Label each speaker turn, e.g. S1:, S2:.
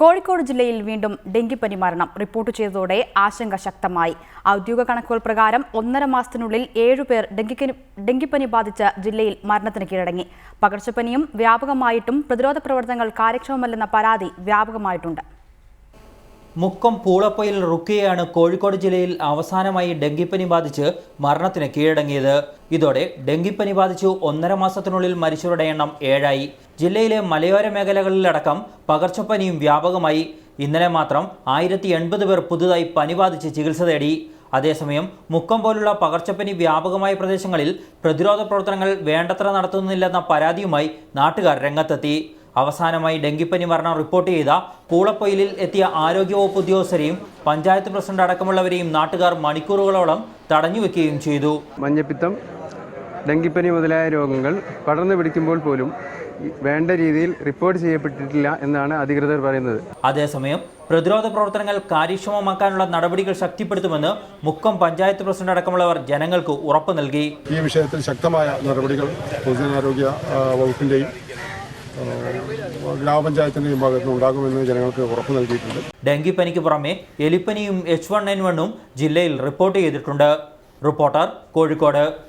S1: കോഴിക്കോട് ജില്ലയിൽ വീണ്ടും ഡെങ്കിപ്പനി മരണം റിപ്പോർട്ട് ചെയ്തതോടെ ആശങ്ക ശക്തമായി. ഔദ്യോഗിക കണക്കുകൾ പ്രകാരം ഒന്നര മാസത്തിനുള്ളിൽ ഏഴുപേർ ഡെങ്കിക്കനി ഡെങ്കിപ്പനി ബാധിച്ച് ജില്ലയിൽ മരണത്തിന് കീഴടങ്ങി. പകർച്ചപ്പനിയും വ്യാപകമായിട്ടും പ്രതിരോധ പ്രവർത്തനങ്ങൾ കാര്യക്ഷമമല്ലെന്ന പരാതി വ്യാപകമായിട്ടുണ്ട്.
S2: മുക്കം പൂളപ്പൊയിൽ റുക്കിയയാണ് കോഴിക്കോട് ജില്ലയിൽ അവസാനമായി ഡെങ്കിപ്പനി ബാധിച്ച് മരണത്തിന് കീഴടങ്ങിയത്. ഇതോടെ ഡെങ്കിപ്പനി ബാധിച്ചു ഒന്നര മാസത്തിനുള്ളിൽ മരിച്ചവരുടെ എണ്ണം ഏഴായി. ജില്ലയിലെ മലയോര മേഖലകളിലടക്കം പകർച്ചപ്പനിയും വ്യാപകമായി. ഇന്നലെ മാത്രം ആയിരത്തി എൺപത് പേർ പുതുതായി പനി ബാധിച്ച് ചികിത്സ തേടി. അതേസമയം മുക്കം പോലുള്ള പകർച്ചപ്പനി വ്യാപകമായ പ്രദേശങ്ങളിൽ പ്രതിരോധ പ്രവർത്തനങ്ങൾ വേണ്ടത്ര നടത്തുന്നില്ലെന്ന പരാതിയുമായി നാട്ടുകാർ രംഗത്തെത്തി. അവസാനമായി ഡെങ്കിപ്പനി മരണം റിപ്പോർട്ട് ചെയ്ത പൂളപ്പൊയിലിൽ എത്തിയ ആരോഗ്യവകുപ്പ് ഉദ്യോഗസ്ഥരെയും പഞ്ചായത്ത് പ്രസിഡന്റ് അടക്കമുള്ളവരെയും നാട്ടുകാർ മണിക്കൂറുകളോളം തടഞ്ഞുവെക്കുകയും ചെയ്തു.
S3: മഞ്ഞപ്പിത്തം ഡെങ്കിപ്പനി മുതലായ രോഗങ്ങൾ പടർന്നു പിടിക്കുമ്പോൾ പോലും വേണ്ട രീതിയിൽ റിപ്പോർട്ട് ചെയ്യപ്പെട്ടിട്ടില്ല എന്നാണ് അധികൃതർ പറയുന്നത്.
S2: അതേസമയം പ്രതിരോധ പ്രവർത്തനങ്ങൾ കാര്യക്ഷമമാക്കാനുള്ള നടപടികൾ ശക്തിപ്പെടുത്തുമെന്ന് മുക്കം പഞ്ചായത്ത് പ്രസിഡന്റ് അടക്കമുള്ളവർ ജനങ്ങൾക്ക് ഉറപ്പ് നൽകി.
S4: ഈ വിഷയത്തിൽ ശക്തമായ നടപടികൾ പൊതുജനാരോഗ്യ ആ, വകുപ്പിന്റെയും വിഭാഗത്തിൽ ഉണ്ടാകുമെന്ന് ജനങ്ങൾക്ക് ഉറപ്പ് നൽകിയിട്ടുണ്ട്.
S2: ഡെങ്കിപ്പനിക്ക് പുറമെ എലിപ്പനിയും എച്ച് വൺ എൻ വണ്ണും ജില്ലയിൽ റിപ്പോർട്ട് ചെയ്തിട്ടുണ്ട്. റിപ്പോർട്ടർ കോഴിക്കോട്.